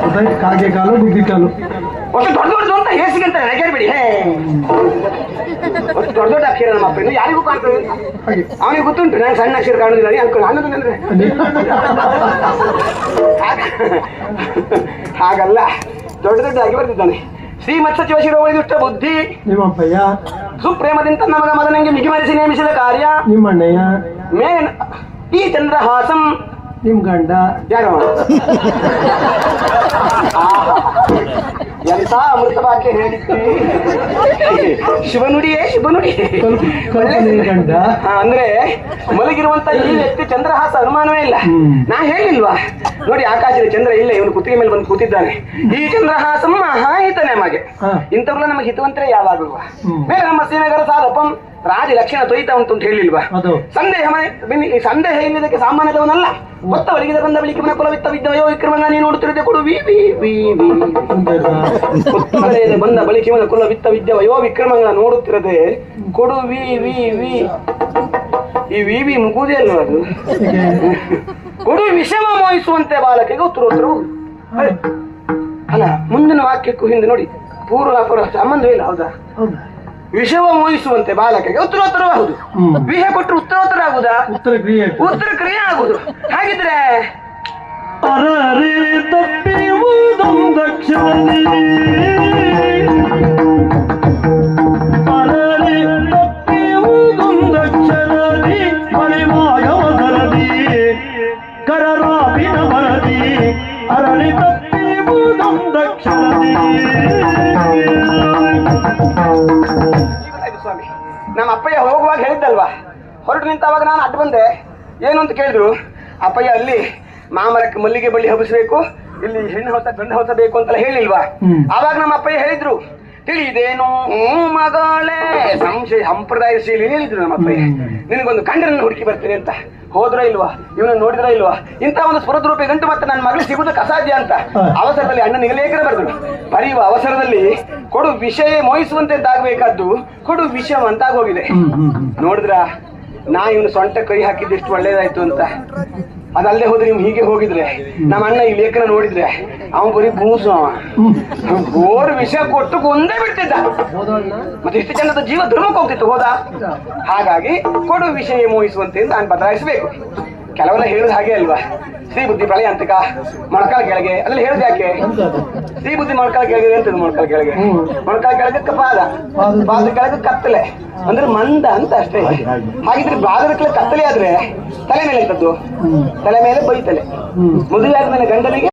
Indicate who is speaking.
Speaker 1: ಗೊತ್ತಾಯ್ತು? ಕಾಗೆ ಕಾಲು ಬುದ್ಧಿ ಕಾಲು
Speaker 2: ಅಷ್ಟು ದೊಡ್ಡ ದೊಡ್ಡದು ಅಂತ ಹೇಸಿಗೆ ಅಂತ ನೆಗೆರ್ಬೇಡಿ ಹೇ ಅಷ್ಟು ದೊಡ್ಡ ದೊಡ್ಡ ಅಕ್ಷರ ನಮ್ಮ ಅಪ್ಪ ಇನ್ನು ಯಾರಿಗೂ ಕಾಣ್ತದೆ ಅಂತ.
Speaker 1: ಹಾಗೆ
Speaker 2: ಅವನಿಗೆ ಗೊತ್ತುಂಟು ನಾನು ಸಣ್ಣ ಅಕ್ಷರ ಕಾಣುದಿಲ್ಲ ನೀ ಅನ್ಕೊಂಡು ಅನ್ನೋದು ಅಂದ್ರೆ ಹಾಗಲ್ಲ ದೊಡ್ಡ ದೊಡ್ಡದಾಗಿ ಬರ್ತಿದ್ದಾನೆ ಶ್ರೀಮತ್ ಸಚಿವ ಶಿರೋಮಣಿ ದುಷ್ಟ ಬುದ್ಧಿ
Speaker 1: ನಿಮ್ಮ ಅಪ್ಪಯ್ಯ
Speaker 2: ಸುಪ್ರೇಮದಿಂದ ನಮಗ ಮದನಂಗೆ ಮಿಗಿಮರಿಸಿ ನೇಮಿಸಿದ ಕಾರ್ಯ
Speaker 1: ನಿಮ್ಮ ಅಣ್ಣಯ್ಯ
Speaker 2: ಮೇನ್ ಈ ಚಂದ್ರಹಾಸಂ
Speaker 1: ನಿಮ್ ಗಂಡ
Speaker 2: ಯಾರು ಅವ? ಆಹಾ. ಎಂತ ಅಮೃತ ಭಾಗ್ಯ ಹೇಳಿದ್ವಿ ಶಿವನುಡಿಯೇ. ಶಿವನುಡಿ
Speaker 1: ಕಲ್ಪ- ಕಲ್ಪನೆ ಗಂಡ.
Speaker 2: ಅಂದ್ರೆ ಮಲಗಿರುವಂತ ಈ ವ್ಯಕ್ತಿ ಚಂದ್ರಹಾಸ ಅನುಮಾನವೇ ಇಲ್ಲ. ನಾ ಹೇಳಿಲ್ವಾ? ನೋಡಿ ಆಕಾಶದ ಚಂದ್ರ ಇಲ್ಲ ಇವನು ಕುತ್ತಿಗೆ ಮೇಲೆ ಬಂದು ಕೂತಿದ್ದಾನೆ. ಈ ಚಂದ್ರಹಾಸಂ ಮಹಾಹಿತ ನಮಗೆ. ಇಂಥವ್ರೆಲ್ಲ ನಮಗೆ ಹಿತವಂತರೇ ಯಾವಾಗಲೂ ಬೇರೆ ನಮ್ಮ ಶ್ರೀನಗರ ಸಾಲಪ್ಪಂ ರಾಜ ಲಕ್ಷಣ ತೊಯ್ತಾ ಉಂಟು ಅಂತ ಹೇಳಿಲ್ವಾ? ಸಂದೇಹ ಈ ಸಂದೇಹ ಇಲ್ಲದಕ್ಕೆ ಸಾಮಾನ್ಯದವನಲ್ಲ. ಒಳಗಿದ ಬಂದ ಬಳಿಕ ಕುಲವಿತ್ತ ವಿದ್ಯೋ ವಿಕ್ರಮನ ನೀನು ನೋಡುತ್ತಿರದೆ ಕೊಡು. ವಿ ವಿ ವಿ ವಿ ಬಂದ ಬಳಿಕ ಕುಲ ವಿತ್ತ ವಿದ್ಯವಯೋ ವಿಕ್ರಮಗಳ ನೋಡುತ್ತಿರದೆ ಕೊಡು ವಿ ವಿ ವಿ. ಈ ವಿ ವಿ ಮುಗುದೇ ಅಲ್ವ ಅದು? ಕೊಡು ವಿಷಮ ಮೋಹಿಸುವಂತೆ ಬಾಲಕಿಗೆ ಉತ್ತರೋತ್ತರವು ಹೇ. ಅಲ್ಲ ಮುಂದಿನ ವಾಕ್ಯಕ್ಕೂ ಹಿಂದೆ ನೋಡಿ. ಪೂರ್ವ ಅಪರ ಸಂಬಂಧ ಇಲ್ಲ ಹೌದಾ? ವಿಷವ ಮೋಹಿಸುವಂತೆ ಬಾಲಕಿಗೆ ಉತ್ತರೋತ್ತರ ಹೌದು. ವಿಷ ಕೊಟ್ಟರೆ ಉತ್ತರೋತ್ತರ ಆಗುದಾ?
Speaker 1: ಉತ್ತರ ಕ್ರಿಯೆ
Speaker 2: ಉತ್ತರ ಕ್ರಿಯೆ ಆಗುದು. ಹಾಗಿದ್ರೆ? ಸ್ವಾಮಿ, ನಮ್ಮ ಅಪ್ಪಯ್ಯ ಹೋಗುವಾಗ ಹೇಳಿದ್ದಲ್ವಾ? ಹೊರಟು ನಿಂತವಾಗ ನಾನು ಅಡ್ಡ ಬಂದೆ. ಏನು ಅಂತ ಕೇಳಿದ್ರು? ಅಪ್ಪಯ್ಯ ಅಲ್ಲಿ ಮಾಮರಕ್ಕೆ ಮಲ್ಲಿಗೆ ಬಳ್ಳಿ ಹಬ್ಬಿಸ್ಬೇಕು ಇಲ್ಲಿ ಹೆಣ್ಣು ಹೊಸ ಗಂಡು ಹೊಸ ಬೇಕು ಅಂತ ಹೇಳಿಲ್ವಾ. ಆವಾಗ ನಮ್ಮ ಅಪ್ಪ ಹೇಳಿದ್ರು ತಿಳಿದೇನು ಮಗಳೇ ಸಂಶಯ ಸಂಪ್ರದಾಯಶೀಲಿ ಹೇಳಿದ್ರು ನಮ್ಮ
Speaker 1: ಅಪ್ಪ.
Speaker 2: ನಿನಗೊಂದು ಕಂಡರನ್ನು ಹುಡುಕಿ ಬರ್ತೀನಿ ಅಂತ. ಹೋದ್ರ ಇಲ್ವಾ? ಇವನ ನೋಡಿದ್ರ ಇಲ್ವಾ? ಇಂಥ ಒಂದು ಸ್ಫುರದ್ರೂಪಿ ಗಂಟು ಮತ್ತೆ ನನ್ನ ಮಗಳು ಸಿಗುದು ಕಸಾಧ್ಯ ಅಂತ. ಅವಸರದಲ್ಲಿ ಅಣ್ಣನಿಗೆ ಲೇಖನ ಬರೆದ್ರು ಬರೆಯುವ ಅವಸರದಲ್ಲಿ ಕೊಡು ವಿಷಯ ಮೋಹಿಸುವಂತೆ ಅಂತಾಗಬೇಕಾದ್ದು ಕೊಡು ವಿಷಯ ಅಂತಾಗೋಗಿದೆ. ನೋಡಿದ್ರ? ನಾ ಇವನು ಸೊಂಟ ಕೈ ಹಾಕಿದ್ದು ಎಷ್ಟು ಒಳ್ಳೇದಾಯ್ತು ಅಂತ. ಅದಲ್ಲದೆ ಹೋದ್ರೆ ನೀವು ಹೀಗೆ ಹೋಗಿದ್ರೆ? ನಮ್ಮ ಅಣ್ಣ ಈ ಲೇಖನ ನೋಡಿದ್ರೆ ಅವನು ಬರೀ ಬೂಸು ಅವ. ಬೋರ್ ವಿಷಯ ಕೊಟ್ಟು ಒಂದೇ ಬಿಡ್ತಿದ್ದ. ಮತ್ತೆ ಇಷ್ಟು ಜನದ ಜೀವ ಧರ್ಮಕ್ಕೆ ಹೋಗ್ತಿತ್ತು, ಹೋದ? ಹಾಗಾಗಿ ಕೊಡು ವಿಷಯ ಮೋಹಿಸುವಂತೆ ನಾನು ಬದಲಾಯಿಸಬೇಕು. ಕೆಲವೆಲ್ಲ ಹೇಳಿದ ಹಾಗೆ ಅಲ್ವಾ? ಶ್ರೀ ಬುದ್ಧಿ ಪ್ರಳಯ ಅಂತಕ ಮೊಣಕಾಲ ಕೆಳಗೆ. ಅದ್ರಲ್ಲಿ ಹೇಳಿದ ಯಾಕೆ?
Speaker 1: ಸ್ತ್ರೀ
Speaker 2: ಶ್ರೀ ಬುದ್ಧಿ ಮೊಣಕಾಲ ಕೆಳಗೆ ಅಂತ ಮೊಣಕಾಲ ಕೆಳಗೆ. ಮೊಣಕಾಲ ಕೆಳಗೆ ಪಾದ.
Speaker 1: ಪಾದ-
Speaker 2: ಕೆಳಗೆ ಕತ್ತಲೆ. ಅಂದ್ರೆ ಮಂದ ಅಂತ ಅಷ್ಟೇ.
Speaker 1: ಹಾಗೆ, ಹಾಗೆ.
Speaker 2: ಹಾಗಿದ್ರೆ ಬಾದರ ಕೆಳಗೆ ಕತ್ತಲೆ ಆದ್ರೆ ತಲೆ ಮೇಲೆ
Speaker 1: ಇರ್ತದ್ದು
Speaker 2: ತಲೆ ಮೇಲೆ ಬೈತಲೆ. ಮದುವೆ ಆದ್ಮೇಲೆ ಗಂಡನಿಗೆ